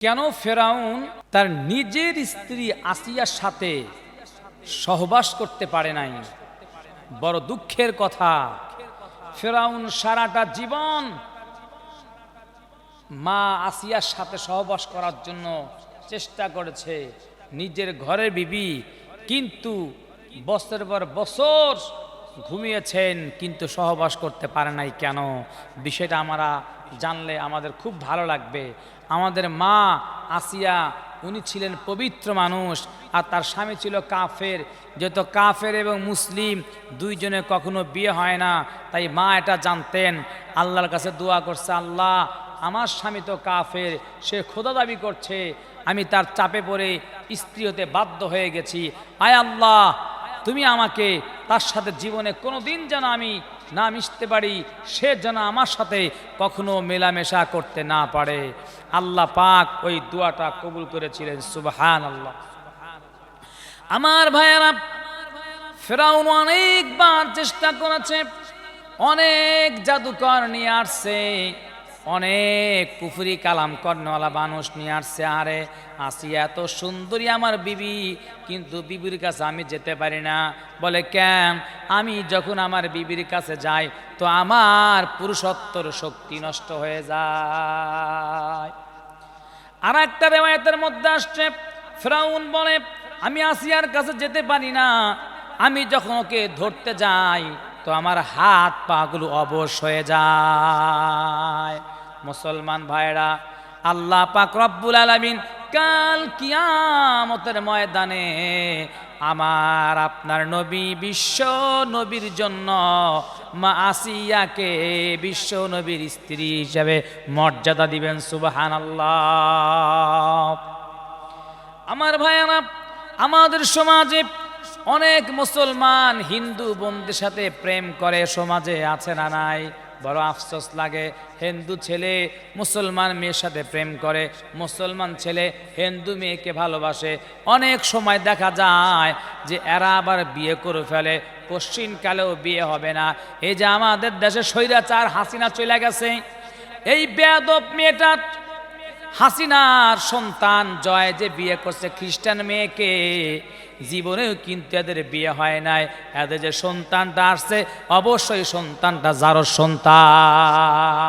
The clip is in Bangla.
কেন ফেরাউন তার নিজের স্ত্রী আসিয়ার সাথে সহবাস করতে পারে নাই? বড় দুঃখের কথা। ফেরাউন সারাটা জীবন মা আসিয়ার সাথে সহবাস করার জন্য চেষ্টা করেছে, নিজের ঘরের বিবি। কিন্তু বছরের পর বছর ঘুমিয়েছেন, কিন্তু সহবাস করতে পারে নাই কেন? বিষয়টা আমরা জানলে আমাদের খুব ভালো লাগবে। আমাদের মা আসিয়া, উনি ছিলেন পবিত্র মানুষ, আর তার স্বামী ছিল কাফের। যেহেতু কাফের এবং মুসলিম, দুইজনে কখনো বিয়ে হয় না, তাই মা এটা জানতেন। আল্লাহর কাছে দোয়া করছে, আল্লাহ, আমার স্বামী তো কাফের, সে খোদা দাবি করছে, আমি তার চাপে পড়ে স্ত্রী হতে বাধ্য হয়ে গেছি। আয় আল্লাহ তুমি আমাকে তার সাথে জীবনে কোনো দিন যেন আমি না মিশতে পারি, সে যেন আমার সাথে কখনো মেলামেশা করতে না পারে। আল্লাহ পাক ওই দোয়াটা কবুল করেছিলেন সুবহান আল্লাহ আমার ভাইয়ারা, ফেরাউন অনেকবার চেষ্টা করেছে, অনেক জাদুকর নিয়ে আসছে। অনেক পুফুরি কালাম কর্ণওয়ালা মানুষ নিয়ে আসছে, আরে আসি এত সুন্দরী আমার বিবি, কিন্তু বিবির কাছে আমি যেতে পারি না। বলে, কেন? আমি যখন আমার বিবির কাছে যাই, তো আমার পুরুষত্বর শক্তি নষ্ট হয়ে যায়। আর একটা রেওয়ায়তের মধ্যে আসছে, ফ্রাউন বলে, আমি আসিয়ার কাছে যেতে পারি না। আমি যখন ওকে ধরতে যাই, তো আমার হাত পাগুলো অবশ হয়ে যায়। মুসলমান ভাইরা আল্লাহ পাক রব্বুল আলামিন কাল কিয়ামতের ময়দানে আমার আপনার নবী বিশ্ব নবীর জন্য মা আসিয়াকে বিশ্ব নবীর স্ত্রী হিসাবে মর্যাদা দিবেন সুবাহান আল্লাহ আমার ভাইয়ারা, আমাদের সমাজে অনেক মুসলমান হিন্দু বন্ধুদের সাথে প্রেম করে, সমাজে আছে না নাই? বড় আফসোস লাগে। হিন্দু ছেলে মুসলমান মেয়ের সাথে প্রেম করে। মুসলমান ছেলে হিন্দু মেয়েকে ভালোবাসে। অনেক সময় দেখা যায় যে এরা আবার বিয়ে করে ফেলে। পশ্চিমকালেও বিয়ে হবে না। এই যে আমাদের দেশে স্বৈরাচার হাসিনা চলে গেছে। এই বেদব মেয়েটা হাসিনার সন্তান জয় যে বিয়ে করছে খ্রিস্টান মেয়েকে, জীবনেও কিন্তু এদের বিয়ে হয় নাই। এদের যে সন্তানটা আসছে, অবশ্যই সন্তানটা যারো সন্তান।